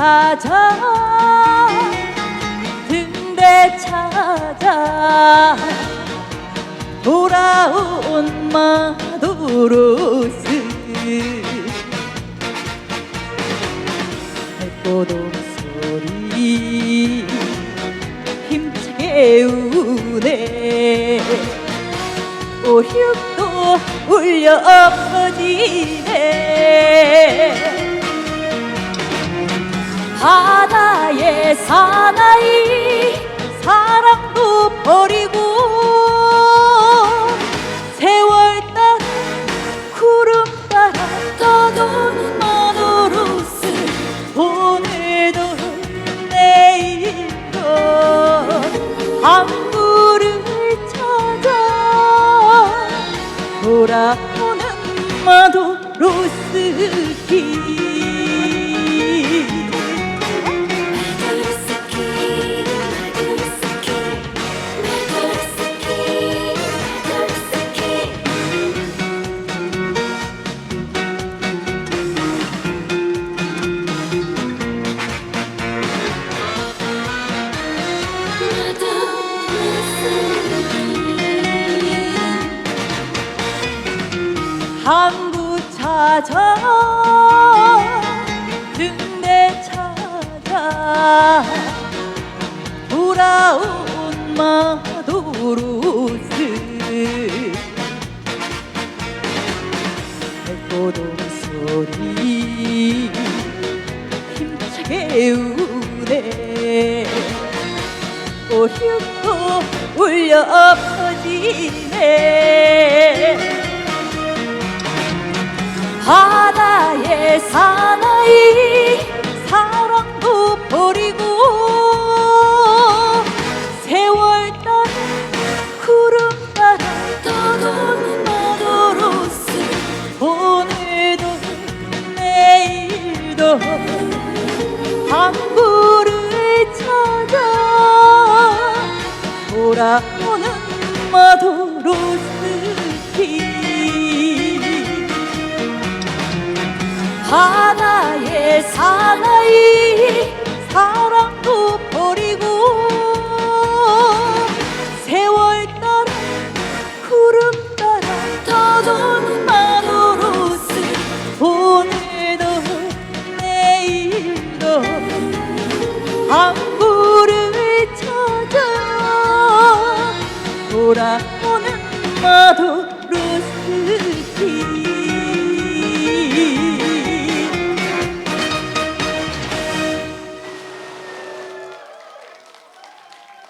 찾아. 등대 찾아. 돌아온 마도로스. 백고동 소리 힘차게 우네. 오륙도 울려 퍼지네 바다의 사나이 사랑도 버리고 항구 찾아 등대 찾아 돌아온 마도로스. 백고동 소리 힘차게 우네. 오륙도 울려 퍼지네 바다의 사나이 사랑도 버리고 세월 따라 구름 따라 떠도는 마도로스 오늘도 내일도 항구를 찾아 돌아오는 마도로스 바다의 사나이 사랑도 버리고 세월 따라 구름 따라 떠도는 마도로스 오늘도 내일도 항구를 찾아 돌아오는 마도로스